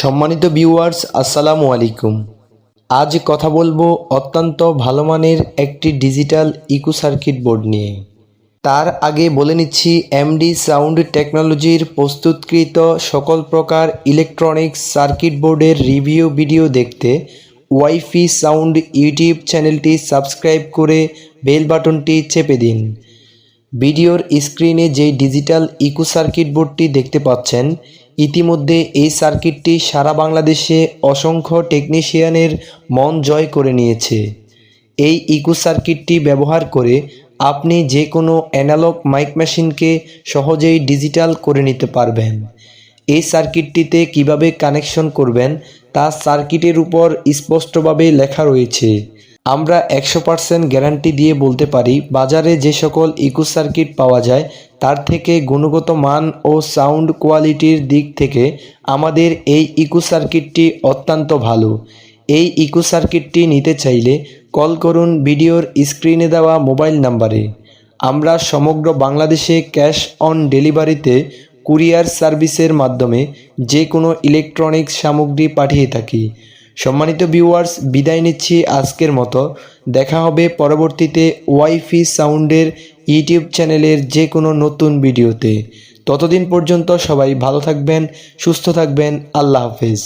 সম্মানিত ভিউয়ার্স আসসালামু আলাইকুম। আজ কথা বলব অত্যন্ত ভালো মানের একটি ডিজিটাল ইকো সার্কিট বোর্ড নিয়ে। তার আগে বলে নিচ্ছি এমডি সাউন্ড টেকনোলজির প্রস্তুতকৃত সকল প্রকার ইলেকট্রনিক্স সার্কিট বোর্ডের রিভিউ ভিডিও দেখতে ওয়াইফি সাউন্ড ইউটিউব চ্যানেলটি সাবস্ক্রাইব করে বেল বাটনটি চেপে দিন। ভিডিওর স্ক্রিনে যে ডিজিটাল ইকো সার্কিট বোর্ডটি দেখতে পাচ্ছেন ইতিমধ্যে এই সার্কিটটি সারা বাংলাদেশে অসংখ্য টেকনিশিয়ানের মন জয় করে নিয়েছে। এই ইকো সার্কিটটি ব্যবহার করে আপনি যে কোনো অ্যানালগ মাইক মেশিনকে সহজেই ডিজিটাল করে নিতে পারবেন। এই সার্কিটটিতে কীভাবে কানেকশন করবেন তা সার্কিটের উপর স্পষ্টভাবে লেখা রয়েছে। আমরা একশো পার্সেন্ট গ্যারান্টি দিয়ে বলতে পারি, বাজারে যে সকল ইকো সার্কিট পাওয়া যায় তার থেকে গুণগত মান ও সাউন্ড কোয়ালিটির দিক থেকে আমাদের এই ইকো সার্কিটটি অত্যন্ত ভালো। এই ইকো সার্কিটটি নিতে চাইলে কল করুন ভিডিওর স্ক্রিনে দেওয়া মোবাইল নাম্বারে। আমরা সমগ্র বাংলাদেশে ক্যাশ অন ডেলিভারিতে কুরিয়ার সার্ভিসের মাধ্যমে যে কোনো ইলেকট্রনিক্স সামগ্রী পাঠিয়ে থাকি। সম্মানিত ভিউয়ার্স, বিদায় নিচ্ছি আজকের মতো। দেখা হবে পরবর্তীতে ওয়াইফি সাউন্ডের ইউটিউব চ্যানেলের যে কোনো নতুন ভিডিওতে। ততদিন পর্যন্ত সবাই ভালো থাকবেন, সুস্থ থাকবেন, আল্লাহ হাফেজ।